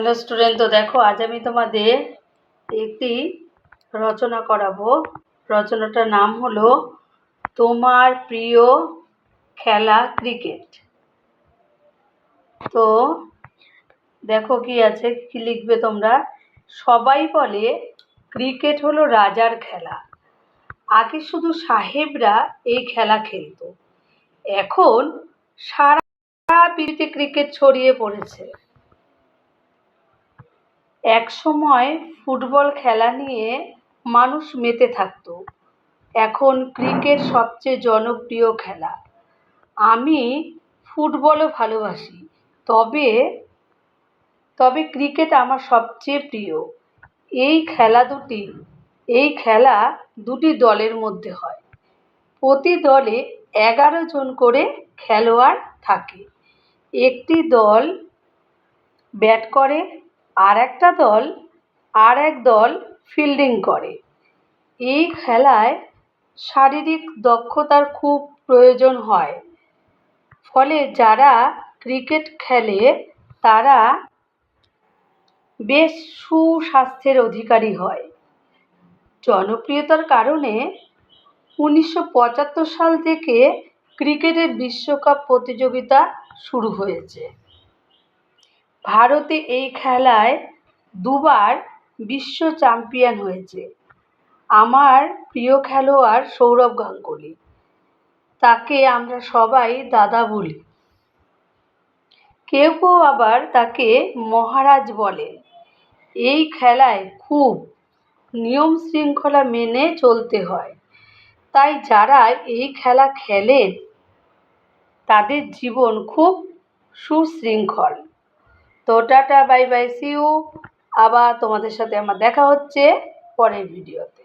Hello student তো দেখো, আজ আমি তোমাদের একটি রচনা করাবো। রচনাটার নাম হলো, তোমার প্রিয় খেলা ক্রিকেট তো দেখো কি আছে, কি লিখবে তোমরা? সবাই বলে ক্রিকেট হলো রাজার খেলা। আগে শুধু সাহেবরা এই খেলা খেলতো। এখন সারা পৃথিবীতে ক্রিকেট ছড়িয়ে পড়েছে। এক সময় ফুটবল খেলা নিয়ে মানুষ মেতে থাকতো। এখন ক্রিকেট সবচেয়ে জনপ্রিয় খেলা। আমি ফুটবলও ভালোবাসি, তবে তবে ক্রিকেট আমার সবচেয়ে প্রিয়। এই খেলা দুটি, এই খেলা দুটি দলের মধ্যে হয়। প্রতি দলে এগারো জন করে খেলোয়াড় থাকে। একটি দল ব্যাট করে আর একটা দল, আর এক দল ফিল্ডিং করে। এই খেলায় শারীরিক দক্ষতার খুব প্রয়োজন হয়। ফলে যারা ক্রিকেট খেলে, তারা বেশ সুস্বাস্থ্যের অধিকারী হয়। জনপ্রিয়তার কারণে উনিশশো পঁচাত্তর সাল থেকে ক্রিকেটের বিশ্বকাপ প্রতিযোগিতা শুরু হয়েছে। ভারতে এই খেলায় দুবার বিশ্ব চ্যাম্পিয়ন হয়েছে। আমার প্রিয় খেলোয়াড় সৌরভ গাঙ্গুলি। তাকে আমরা সবাই দাদা বলি। কেউ কেউ আবার তাকে মহারাজ বলে এই খেলায় খুব নিয়ম শৃঙ্খলা মেনে চলতে হয়। তাই যারা এই খেলা খেলেন, তাদের জীবন খুব সুশৃঙ্খল। তো টাটা বাই বাই সিউ আবার তোমাদের সাথে আমার দেখা হচ্ছে পরের ভিডিওতে।